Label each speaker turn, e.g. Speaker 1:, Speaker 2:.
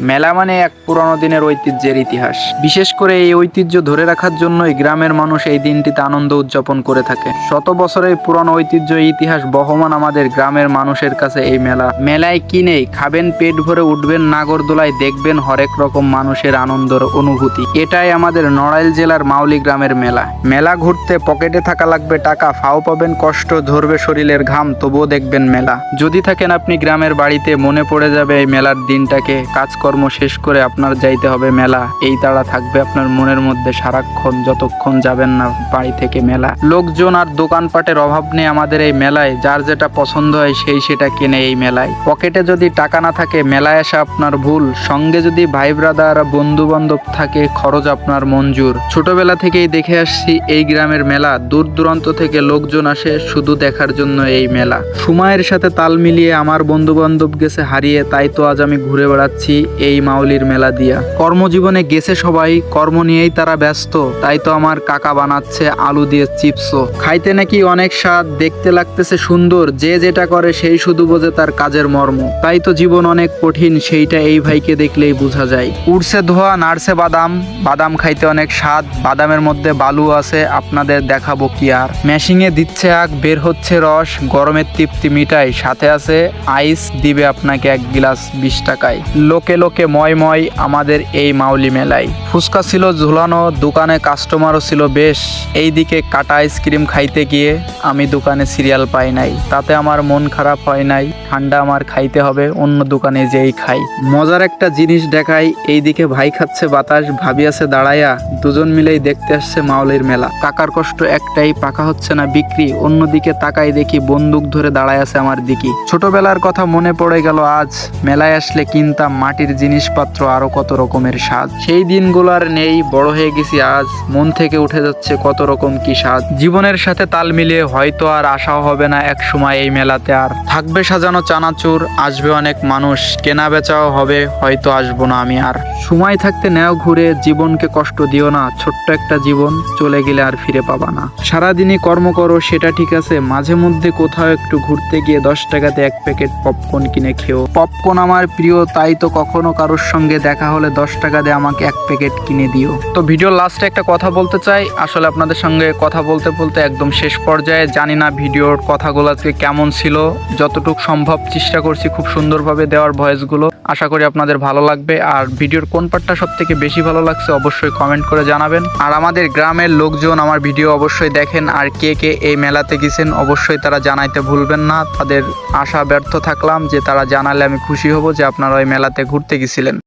Speaker 1: মেলা মানে এক পুরনো দিনের ঐতিহ্যের ইতিহাস। বিশেষ করে এই ঐতিহ্য ধরে রাখার জন্যই গ্রামের মানুষ এই দিনটিতে আনন্দ উদযাপন করে থাকে। শত বছরের পুরনো ঐতিহ্য ইতিহাস বহমান আমাদের গ্রামের মানুষের কাছে এই মেলা। মেলায় কি নেই? খাবেন, পেট ভরে উঠবেন, নাগরদোলায় দেখবেন হরেক রকম মানুষের আনন্দের অনুভূতি। এটাই আমাদের নড়াইল জেলার মাউলি গ্রামের মেলা। মেলা ঘুরতে পকেটে থাকা লাগবে টাকা, ফাও পাবেন কষ্ট, ধরবে শরীরের ঘাম, তবুও দেখবেন মেলা। যদি থাকেন আপনি গ্রামের বাড়িতে, মনে পড়ে যাবে এই মেলার দিনটাকে। কাজকর্ম শেষ করে আপনার যাইতে হবে মেলা। এই তাড়া থাকবে আপনার মনের মধ্যে সারাক্ষণ, যতক্ষণ যাবেন না বাড়ি থেকে মেলা। লোকজন আর দোকানপাটের অভাব নেই আমাদের এই মেলায়। যার যেটা পছন্দ হয় সেই সেটা কেনে এই মেলায়। পকেটে যদি টাকা না থাকে, মেলায় আসা আপনার ভুল। সঙ্গে যদি ভাই ব্রাদার বন্ধু বান্ধব থাকে, খরচ আপনার মঞ্জুর। ছোটবেলা থেকেই দেখে আসছি এই গ্রামের মেলা। দূর দূরান্ত থেকে লোকজন আসে শুধু দেখার জন্য এই মেলা। সময়ের সাথে তাল মিলিয়ে আমার বন্ধু বান্ধব গেছে হারিয়ে, তাই তো আজ আমি ঘুরে বেড়াচ্ছি। এই মাউলির মেলা দিয়া। কর্মজীবনে গেছে সবাই, কর্ম নিয়েই তারা ব্যস্ত, তাই তো আমার কাকা বানাচ্ছে আলু দিয়ে চিপসও খাইতে নাকি অনেক স্বাদ, দেখতে লাগতেছে সুন্দর, যে যেটা করে সেই শুধু বোঝে তার কাজের মর্ম। তাই তো জীবন অনেক কঠিন, সেইটা এই ভাইকে দেখলেই বোঝা যায়। উড়ছে ধোয়া, নাড়ছে বাদাম বাদাম খাইতে অনেক স্বাদ, বাদামের মধ্যে বালু আছে, আপনাদের দেখাবো কি আর। মেশিংয়ে দিচ্ছে আগ বের হচ্ছে রস, গরমের তৃপ্তি মিটাই সাথে আছে আইস, দিবে আপনাকে এক গিলাস বিশ টাকায়। লোকে লোকে ময় আমাদের এই মাউলি মেলায়। ফুচকা ছিল ঝুলানো, দোকানে কাস্টমারও ছিল বেশ। এইদিকে কাটা আইসক্রিম খাইতে গিয়ে আমি দোকানে সিরিয়াল পাই নাই। তাতে আমার মন খারাপ হয় নাই। ঠান্ডা আমার খাইতে হবে, অন্য দোকানে যেই খাই। মজার একটা জিনিস দেখাই, এইদিকে ভাই খাচ্ছে বাতাস, ভাবি আছে দাঁড়াইয়া দুজন মিলেই দেখতে আসছে মাউলির মেলা। কাকার কষ্ট একটাই, পাকা হচ্ছে না বিক্রি। অন্যদিকে তাকাই দেখি বন্দুক ধরে দাঁড়ায় আছে আমার দিকে। ছোটবেলার কথা মনে পড়ে গেল আজ। মেলায় আসলে কিনতাম মাটির জিনিসপত্র আরও কত রকমের স্বাদ। সেই দিনগুলো আর নেই, বড় হয়ে গেছি আজ। মন থেকে উঠে যাচ্ছে কত রকম কি স্বাদ। জীবনের সাথে তাল মিলিয়ে হয়তো আর আশাও হবে না এক সময় এই মেলাতে আর। থাকবে সাজানো চানাচুর, আসবে অনেক মানুষ, কেনা বেচাও হবে, হয়তো আসব না আমি আর। সময় থাকতে নেও ঘুরে, জীবনকে কষ্ট দিও না, ছোট্ট একটা জীবন চলে গেলে আর ফিরে পাবা না। সারাদিনই কর্ম করো, সেটা ঠিক আছে, মাঝে মধ্যে কোথাও একটু ঘুরতে গিয়ে দশ টাকাতে এক প্যাকেট পপকর্ন কিনে খেও। পপকর্ন আমার প্রিয়, তাই তো কখনো কারোর সঙ্গে দেখা হলে দশ টাকা দিয়ে আমাকে এক প্যাকেট কিনে দিও। তো ভিডিওর লাস্টে একটা কথা বলতে চাই। আসলে আপনাদের সঙ্গে কথা বলতে বলতে একদম শেষ পর্যায়ে জানি না ভিডিওর কথাগুলো আজকে কেমন ছিল। যতটুকু সম্ভব চেষ্টা করছি খুব সুন্দরভাবে দেওয়ার ভয়েসগুলো। আশা করি আপনাদের ভালো লাগবে। আর ভিডিওর কোন পার্টটা সব থেকে বেশি ভালো লাগছে অবশ্যই কমেন্ট করে জানাবেন। আর আমাদের গ্রামের লোকজন আমার ভিডিও অবশ্যই দেখেন। আর কে কে এই মেলাতে গেছেন অবশ্যই তারা জানাইতে ভুলবেন না। তাদের আশা ব্যর্থ থাকলাম যে তারা জানালে আমি খুশি হব যে আপনারা ওই মেলাতে ঘুরতে গেছিলেন।